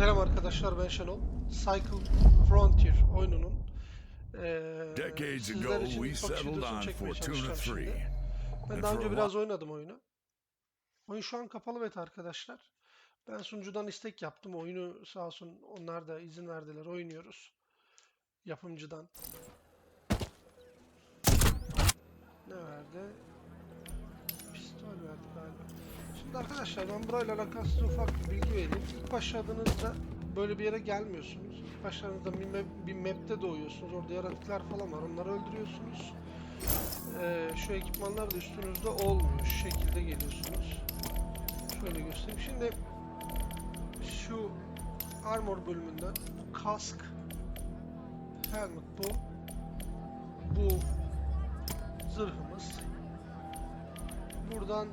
Selam arkadaşlar ben Şenol. Cycle Frontier oyununun Decades sizler için ufak videosunu çekmeye çalışacağım 3. şimdi. Ben daha önce biraz oynadım oyunu. Oyun şu an kapalı beta arkadaşlar. Ben sunucudan istek yaptım. Oyunu sağ olsun onlar da izin verdiler. Oynuyoruz. Yapımcıdan. Ne verdi? Pistol verdi galiba. Şimdi arkadaşlar ben burayla alakalı ufak bir bilgi vereyim. İlk başladığınızda böyle bir yere gelmiyorsunuz. İlk başladığınızda bir, map, bir map'te doğuyorsunuz. Orada yaratıklar falan var. Onları öldürüyorsunuz. Ee, şu ekipmanlar da üstünüzde olmuyor. Şu şekilde geliyorsunuz. Şöyle göstereyim. Şimdi şu armor bölümünden kask helmet bu. Bu zırhımız. Buradan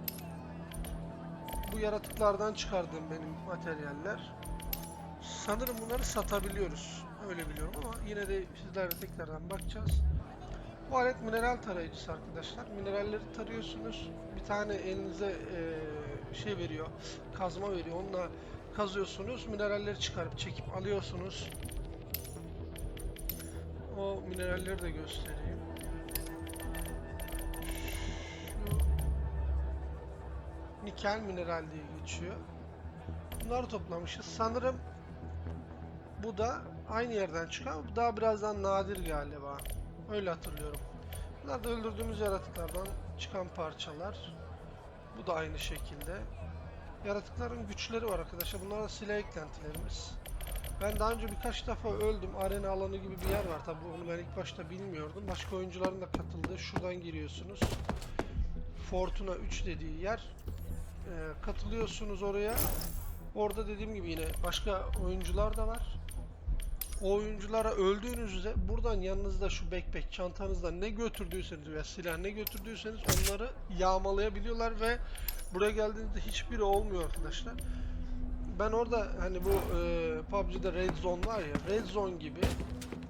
bu yaratıklardan çıkardığım benim materyaller. Sanırım bunları satabiliyoruz. Öyle biliyorum ama yine de sizlerle tekrardan bakacağız. Bu alet mineral tarayıcısı arkadaşlar. Mineralleri tarıyorsunuz. Bir tane elinize eee, şey veriyor, kazma veriyor. Onunla kazıyorsunuz. Mineralleri çıkarıp çekip alıyorsunuz. O mineralleri de göstereyim. Nikel mineral diye geçiyor. Bunları toplamışız. Sanırım bu da aynı yerden çıkan, daha birazdan nadir galiba. Öyle hatırlıyorum. Bunlar da öldürdüğümüz yaratıklardan çıkan parçalar. Bu da aynı şekilde. Yaratıkların güçleri var arkadaşlar. Bunlar da silah eklentilerimiz. Ben daha önce birkaç defa öldüm. Arena alanı gibi bir yer var. Tabi onu ben ilk başta bilmiyordum. Başka oyuncuların da katıldığı. Şuradan giriyorsunuz. Fortuna 3 dediği yer. Ee, katılıyorsunuz oraya. Orada dediğim gibi yine başka oyuncular da var. O oyunculara öldüğünüzde buradan yanınızda şu backpack çantanızda ne götürdüyseniz veya silah ne götürdüyseniz onları yağmalayabiliyorlar ve buraya geldiğinizde hiçbiri olmuyor arkadaşlar. Ben orada hani bu e, PUBG'de Red Zone var ya Red Zone gibi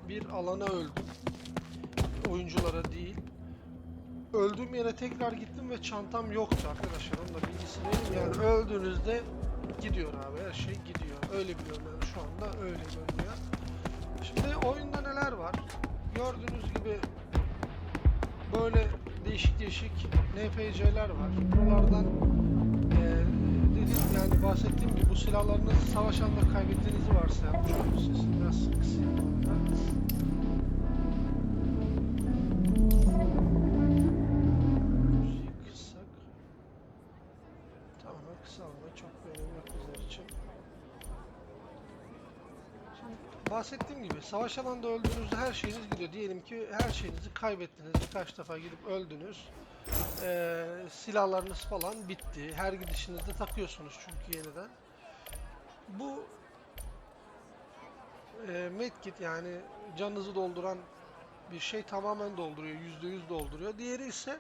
bir alana öldüm. Oyunculara değil. Öldüğüm yere tekrar gittim ve çantam yoktu arkadaşlar. Onun da bilgisi. Yani öldüğünüzde gidiyor abi her şey gidiyor. Öyle biliyorum yani şu anda öyle görünüyor. Şimdi oyunda neler var? Gördüğünüz gibi böyle değişik değişik NPC'ler var. Buralardan eee dediğim yani bahsettiğim gibi bu silahlarınızı savaş anında kaybettiğinizi varsayalım. Şöyle sesini biraz kısayım savaş alanında öldüğünüzde her şeyiniz gidiyor. Diyelim ki her şeyinizi kaybettiniz. Birkaç defa gidip öldünüz. Ee, silahlarınız falan bitti. Her gidişinizde takıyorsunuz çünkü yeniden. Bu e, medkit yani canınızı dolduran bir şey tamamen dolduruyor. %100 dolduruyor. Diğeri ise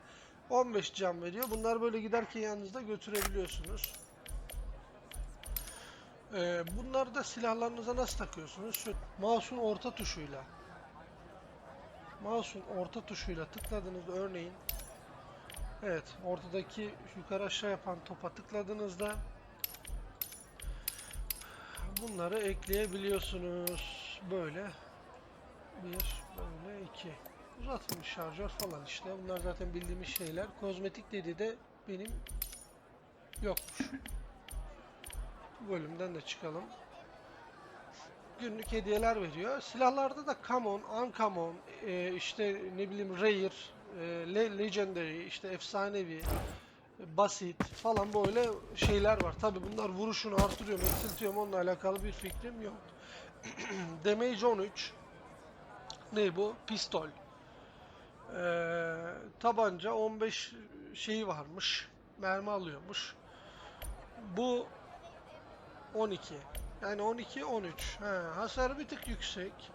15 can veriyor. Bunlar böyle giderken yanınızda götürebiliyorsunuz. Ee, bunları da silahlarınıza nasıl takıyorsunuz? Şu mouse'un orta tuşuyla. Mouse'un orta tuşuyla tıkladığınızda örneğin Evet, ortadaki yukarı aşağı yapan topa tıkladığınızda bunları ekleyebiliyorsunuz. Böyle bir, böyle iki. Uzatılmış şarjör falan işte. Bunlar zaten bildiğimiz şeyler. Kozmetik dediği de benim yokmuş. Bu bölümden de çıkalım. Günlük hediyeler veriyor. Silahlarda da common, uncommon, e, işte ne bileyim rare, e, le- legendary, işte efsanevi, e, basit falan böyle şeyler var. Tabi bunlar vuruşunu artırıyor mu, eksiltiyor mu onunla alakalı bir fikrim yok. Damage 13. Ne bu? Pistol. Ee, tabanca 15 şeyi varmış. Mermi alıyormuş. Bu 12. Yani 12 13. He, hasarı bir tık yüksek.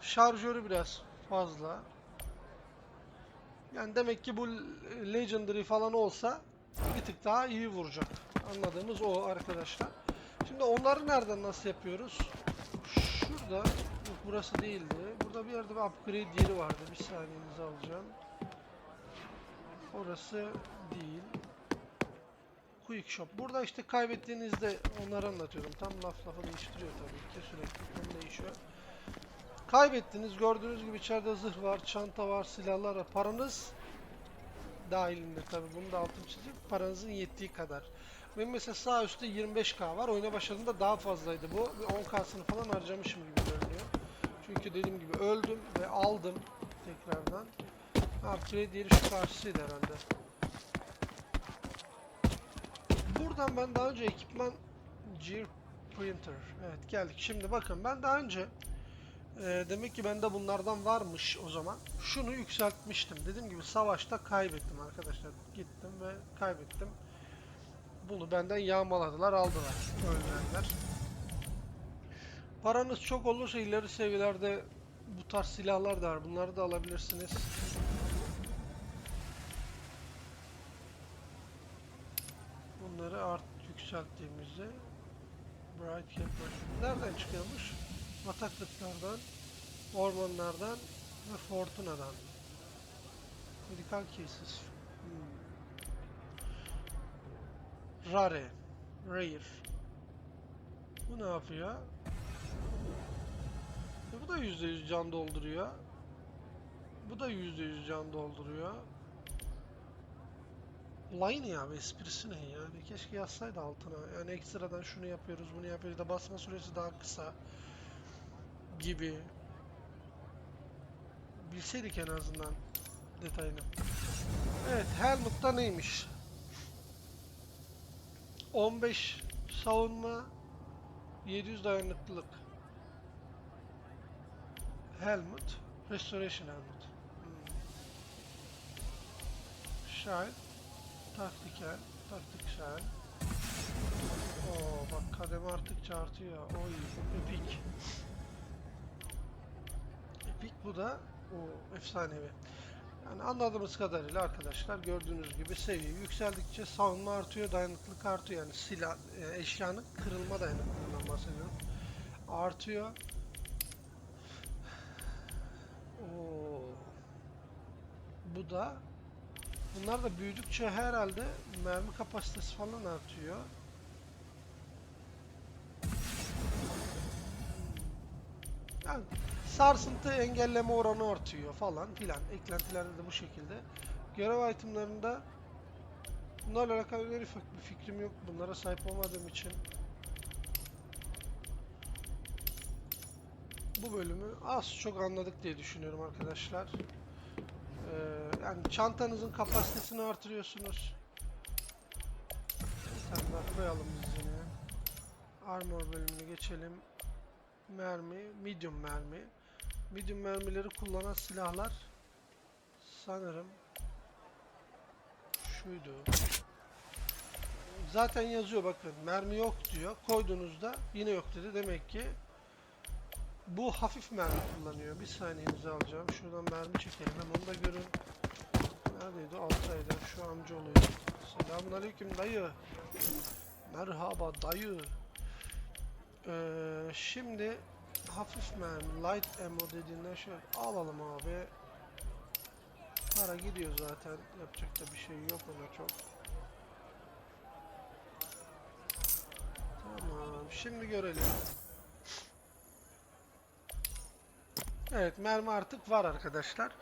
Şarjörü biraz fazla. Yani demek ki bu Legendary falan olsa bir tık daha iyi vuracak. Anladığımız o arkadaşlar. Şimdi onları nereden nasıl yapıyoruz? Şurada, yok burası değildi. Burada bir yerde bir upgrade yeri vardı. Bir saniyenizi alacağım. Orası değil. Quick Shop. Burada işte kaybettiğinizde onları anlatıyorum. Tam laf lafı değiştiriyor tabii ki sürekli konu değişiyor. Kaybettiniz. Gördüğünüz gibi içeride zırh var, çanta var, silahlar var. Paranız dahilinde tabii. Bunu da altını çizeyim. Paranızın yettiği kadar. Benim mesela sağ üstte 25k var. Oyuna başladığımda daha fazlaydı bu. Bir 10k'sını falan harcamışım gibi görünüyor. Çünkü dediğim gibi öldüm ve aldım tekrardan. Upgrade diğeri şu karşısıydı herhalde. Buradan ben daha önce ekipman Gear Printer. Evet geldik. Şimdi bakın ben daha önce e, demek ki bende bunlardan varmış o zaman. Şunu yükseltmiştim. Dediğim gibi savaşta kaybettim arkadaşlar. Gittim ve kaybettim. Bunu benden yağmaladılar, aldılar. Ölenler. Paranız çok olursa ileri seviyelerde bu tarz silahlar da var. Bunları da alabilirsiniz. Bunları art yükselttiğimizde Bright Camper nereden çıkıyormuş? Bataklıklardan, ormanlardan ve Fortuna'dan. Medical cases. Hmm. Rare. Rare. Bu ne yapıyor? E bu da %100 can dolduruyor. Bu da %100 can dolduruyor. Olay ne ya? Esprisi ne yani? Keşke yazsaydı altına. Yani ekstradan şunu yapıyoruz, bunu yapıyoruz da basma süresi daha kısa gibi. Bilseydik en azından detayını. Evet, Helmut'ta neymiş? 15 savunma, 700 dayanıklılık. Helmut, Restoration Helmut. Hmm. Shield, taktikel, taktiksel. Oo bak kademe arttıkça artıyor. Oy, epik. Epik bu da o efsanevi. Yani anladığımız kadarıyla arkadaşlar gördüğünüz gibi seviye yükseldikçe savunma artıyor, dayanıklılık artıyor. Yani silah, e, eşyanın kırılma dayanıklılığından bahsediyorum. Artıyor. Oo. Bu da bunlar da büyüdükçe herhalde mermi kapasitesi falan artıyor. Yani sarsıntı engelleme oranı artıyor falan filan. Eklentilerde de bu şekilde. Görev itemlarında bunlarla alakalı bir fikrim yok. Bunlara sahip olmadığım için bu bölümü az çok anladık diye düşünüyorum arkadaşlar. Ee, yani çantanızın kapasitesini artırıyorsunuz. Tane daha koyalım biz yine. Armor bölümünü geçelim. Mermi, medium mermi. Medium mermileri kullanan silahlar sanırım şuydu. Zaten yazıyor bakın mermi yok diyor. Koyduğunuzda yine yok dedi. Demek ki bu hafif mermi kullanıyor. Bir saniyenizi alacağım. Şuradan mermi çekelim. Hem onu da görün. Neredeydi? Altay'da. Şu amca oluyor. Selamünaleyküm dayı. Merhaba dayı. Ee, şimdi hafif mermi, light ammo dediğinden şöyle alalım abi. Para gidiyor zaten. Yapacak da bir şey yok ona çok. Tamam. Şimdi görelim. Evet mermi artık var arkadaşlar.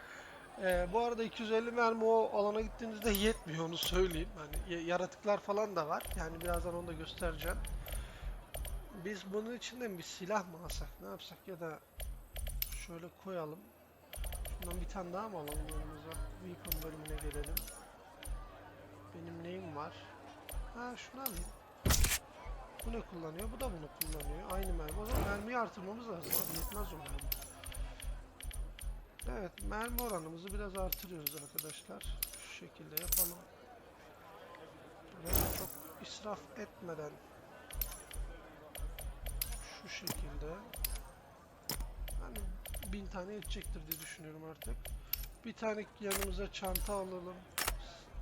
Ee, bu arada 250 mermi o alana gittiğinizde yetmiyor onu söyleyeyim. Hani yaratıklar falan da var. Yani birazdan onu da göstereceğim. Biz bunun içinden bir silah mı alsak ne yapsak ya da şöyle koyalım. Şundan bir tane daha mı alalım yanımıza? Weapon bölümüne gelelim. Benim neyim var? Ha şunu alayım. Bu ne kullanıyor? Bu da bunu kullanıyor. Aynı mermi. O zaman mermiyi artırmamız lazım. Yetmez o mermi. Evet, mermi oranımızı biraz artırıyoruz arkadaşlar. Şu şekilde yapalım. Böyle çok israf etmeden şu şekilde hani bin tane yetecektir diye düşünüyorum artık. Bir tane yanımıza çanta alalım.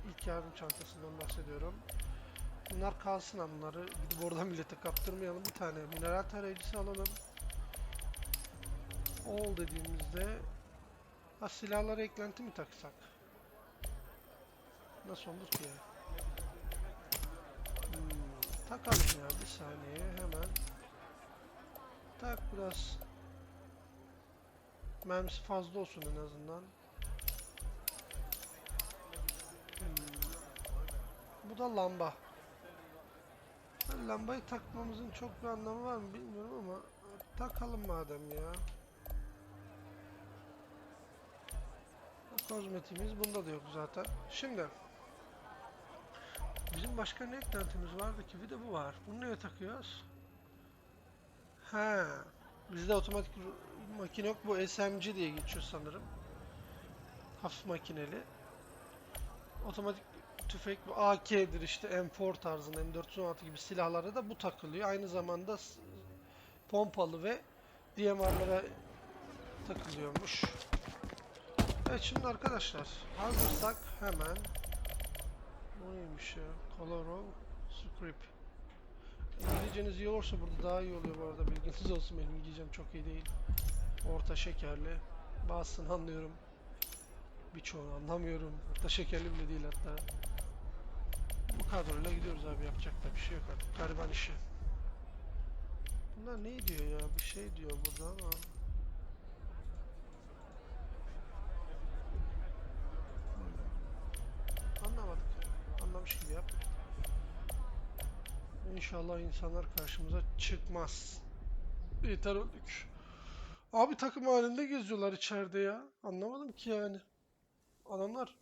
İlk yardım çantasından bahsediyorum. Bunlar kalsın ha bunları gidip oradan millete kaptırmayalım. Bir tane mineral tarayıcısı alalım. All dediğimizde ha silahlara eklenti mi taksak? Nasıl olur ki ya? Hmm, takalım ya bir saniye hemen. Tak biraz. Mermisi fazla olsun en azından. Hmm. Bu da lamba. Lambayı takmamızın çok bir anlamı var mı bilmiyorum ama takalım madem ya. Kozmetiğimiz bunda da yok zaten. Şimdi bizim başka ne eklentimiz vardı ki? Bir de bu var. Bunu neye takıyoruz? He. Bizde otomatik makine yok. Bu SMG diye geçiyor sanırım. Hafif makineli. Otomatik tüfek bu AK'dir işte M4 tarzında M416 gibi silahlara da bu takılıyor. Aynı zamanda pompalı ve DMR'lara takılıyormuş. Evet şimdi arkadaşlar hazırsak hemen bu neymiş ya? Colorado Script. İngilizceniz iyi olursa burada daha iyi oluyor bu arada bilginiz olsun benim İngilizcem çok iyi değil. Orta şekerli. Bazısını anlıyorum. Birçoğunu anlamıyorum. Orta şekerli bile değil hatta. Bu kadroyla gidiyoruz abi yapacak da bir şey yok artık. Gariban işi. Bunlar ne diyor ya? Bir şey diyor burada ama. İnşallah insanlar karşımıza çıkmaz. Yeter öldük. Abi takım halinde geziyorlar içeride ya. Anlamadım ki yani. Adamlar.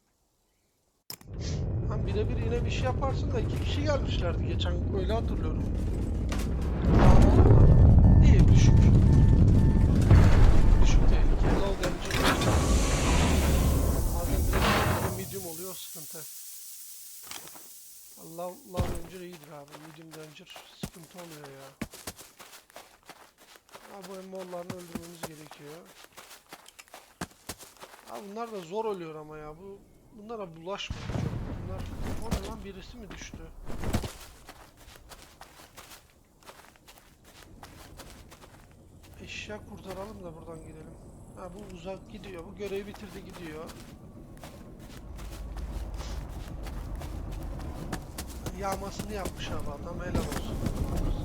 Hem birebir yine bir şey yaparsın da iki kişi gelmişlerdi geçen öyle hatırlıyorum. İyi düşük. Düşük tehlike. Low damage. Bazen biraz medium oluyor sıkıntı. Love, love Ranger iyidir abi. Medium Ranger sıkıntı olmuyor ya. Ha bu emmollarını öldürmemiz gerekiyor. Ha bunlar da zor ölüyor ama ya. Bu bunlara çok. Bunlar o ne lan birisi mi düştü? Eşya kurtaralım da buradan gidelim. Ha bu uzak gidiyor. Bu görevi bitirdi gidiyor. Yağmasını yapmış abi adam helal olsun.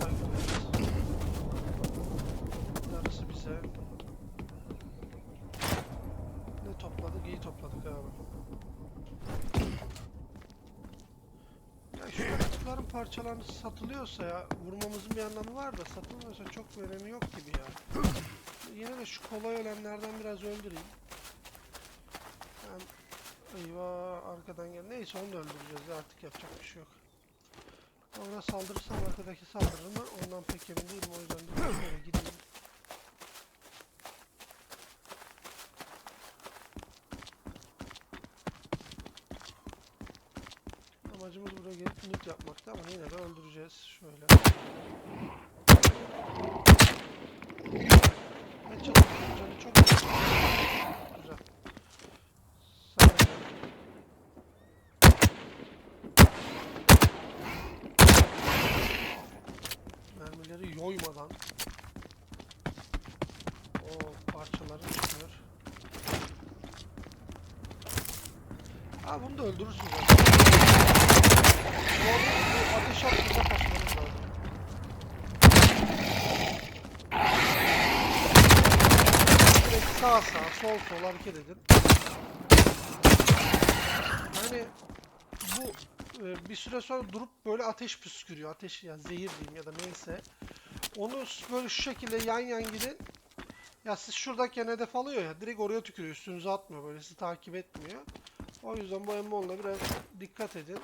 Saygı duyarız. Yarısı bize. Ne topladık? İyi topladık abi. Ya şu parçalarını satılıyorsa ya vurmamızın bir anlamı var da satılmıyorsa çok bir önemi yok gibi ya. Yine de şu kolay ölenlerden biraz öldüreyim. Hem eyvah arkadan gel. Neyse onu da öldüreceğiz artık yapacak bir şey yok. Ona saldırırsam arkadaki saldırır mı? Ondan pek emin değilim o yüzden de şöyle gideyim. Amacımız buraya gelip loot yapmakta ama yine de öldüreceğiz. Şöyle. Ne çalışıyor canı çok güzel. Güzel. Sana gel. Mermileri yoymadan o parçaları çıkıyor. Ha bunu da öldürürsün zaten. Direkt sağ sağ sol sol hareket edin. Yani bu e, bir süre sonra durup böyle ateş püskürüyor. Ateş ya zehir diyeyim ya da neyse. Onu böyle şu şekilde yan yan gidin. Ya siz şuradayken hedef alıyor ya direkt oraya tükürüyor. Üstünüze atmıyor böyle sizi takip etmiyor. O yüzden bu emmonla biraz dikkat edin.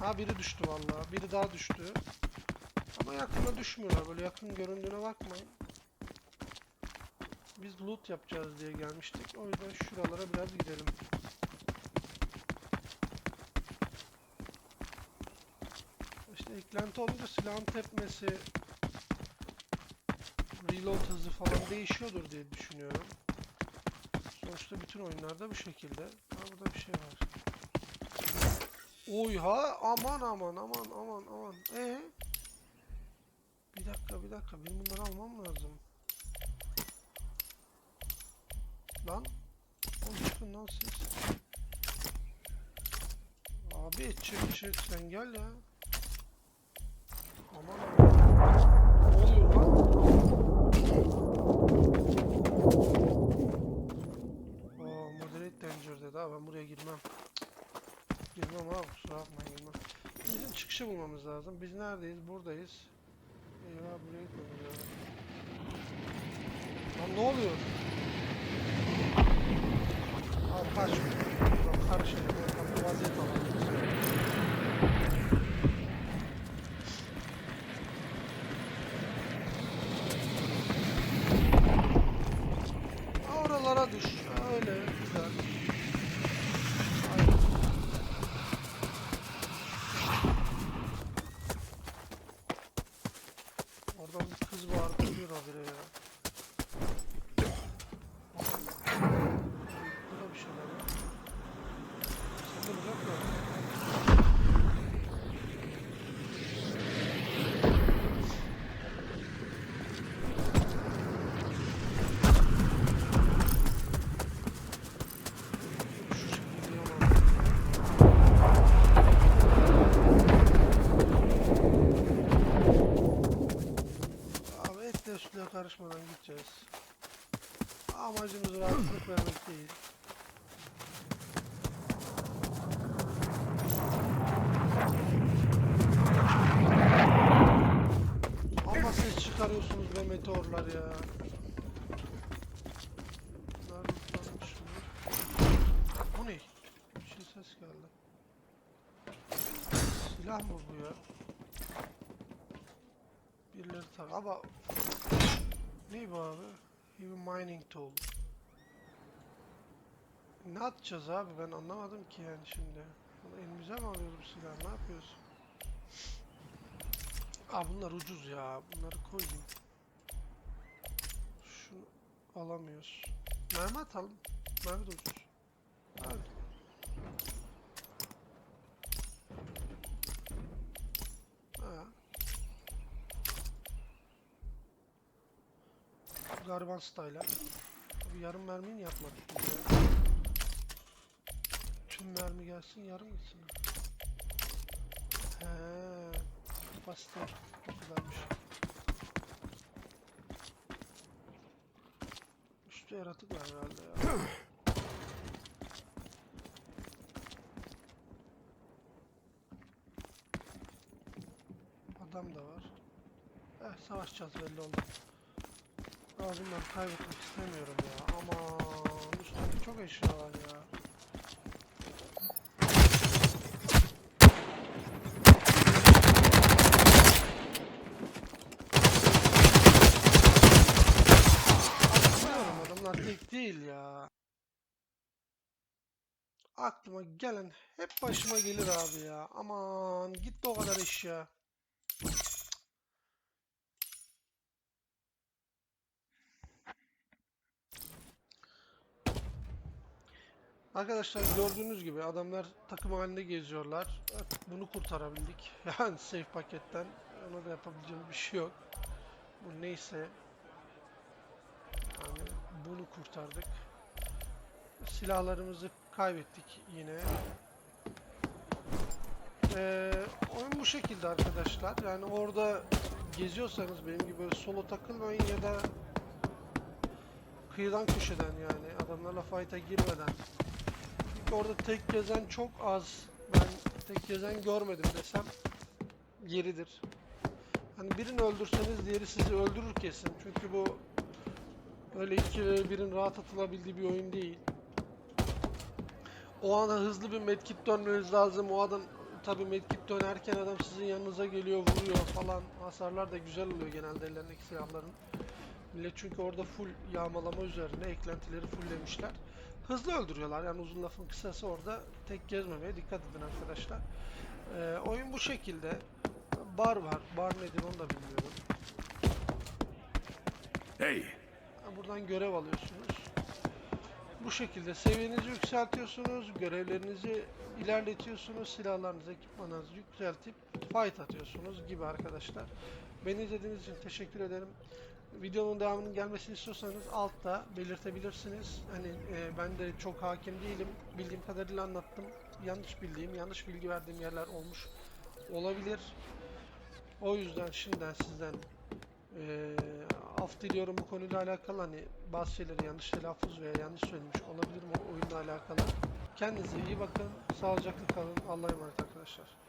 Ha biri düştü vallahi. Biri daha düştü. Ama yakına düşmüyorlar. Böyle yakın göründüğüne bakmayın. Biz loot yapacağız diye gelmiştik. O yüzden şuralara biraz gidelim. İşte eklenti olunca silahın tepmesi, reload hızı falan değişiyordur diye düşünüyorum. Sonuçta bütün oyunlarda bu şekilde. Ha burada bir şey var. Oy ha aman aman aman aman aman. E Bir dakika bir dakika benim bunları almam lazım. Lan. Çıkın lan siz. Abi çık çık sen gel ya. Aman Allah'ım. Ne oluyor lan? Oo, moderate danger dedi ha ben buraya girmem. Girmem abi kusura bakmayın girmem. Bizim çıkışı bulmamız lazım. Biz neredeyiz? Buradayız. Eyvah burayı koyuyor. Lan ne oluyor? Abi kaç. Karışık. Vaziyet alalım. Oralara düş. Öyle güzel. Aynen. Oradan bir kız var. Duruyor habire ya. Burada bir şeyler var. Sen de uzak dur. Şu şekilde yol al. Abi etle karışmadan gideceğiz. Amacımız rahatlık vermek değil. Ama ses çıkarıyorsunuz be meteorlar ya. Bu ne? Bir şey ses geldi. Silah mı bu ya? Birileri tak ama ne bu abi? Heavy mining tool. Ne atacağız abi ben anlamadım ki yani şimdi. Elimize mi alıyoruz bu silahı ne yapıyoruz? Aa bunlar ucuz ya bunları koyayım. Şunu alamıyoruz. Mermi atalım. Mermi de ucuz. Hadi. Gariban style'a. Bir yarım mermiyi biz ya? Tüm mermi gelsin yarım gitsin. He. Kapasite. Çok güzelmiş. Üstte yaratık var herhalde ya. Adam da var. Eh savaşacağız belli oldu. Ağzımdan kaybetmek istemiyorum ya. Aman üstünde çok eşya var ya. Tek değil ya. Aklıma gelen hep başıma gelir abi ya. Aman gitti o kadar eşya. Arkadaşlar gördüğünüz gibi adamlar takım halinde geziyorlar. Bunu kurtarabildik. Yani safe paketten ona da yapabileceğimiz bir şey yok. Bu neyse. Yani bunu kurtardık. Silahlarımızı kaybettik yine. Ee, oyun bu şekilde arkadaşlar. Yani orada geziyorsanız benim gibi böyle solo takılmayın ya da kıyıdan köşeden yani adamlarla fight'a girmeden. Orada tek gezen çok az. Ben tek gezen görmedim desem yeridir. Hani birini öldürseniz diğeri sizi öldürür kesin. Çünkü bu öyle iki birin rahat atılabildiği bir oyun değil. O ana hızlı bir medkit dönmeniz lazım. O adam tabi medkit dönerken adam sizin yanınıza geliyor, vuruyor falan. Hasarlar da güzel oluyor genelde ellerindeki silahların. Millet çünkü orada full yağmalama üzerine eklentileri fulllemişler. Hızlı öldürüyorlar yani uzun lafın kısası orada tek gezmemeye dikkat edin arkadaşlar. Ee, oyun bu şekilde. Bar var. Bar nedir onu da bilmiyorum. Hey, Buradan görev alıyorsunuz. Bu şekilde seviyenizi yükseltiyorsunuz, görevlerinizi ilerletiyorsunuz, silahlarınızı, ekipmanınızı yükseltip fight atıyorsunuz gibi arkadaşlar. Beni izlediğiniz için teşekkür ederim. Videonun devamının gelmesini istiyorsanız altta belirtebilirsiniz. Hani e, ben de çok hakim değilim. Bildiğim kadarıyla anlattım. Yanlış bildiğim, yanlış bilgi verdiğim yerler olmuş olabilir. O yüzden şimdiden sizden e, af diliyorum bu konuyla alakalı. Hani bazı şeyleri yanlış telaffuz veya yanlış söylemiş olabilirim o oyunla alakalı. Kendinize iyi bakın. Sağlıcakla kalın. Allah'a emanet arkadaşlar.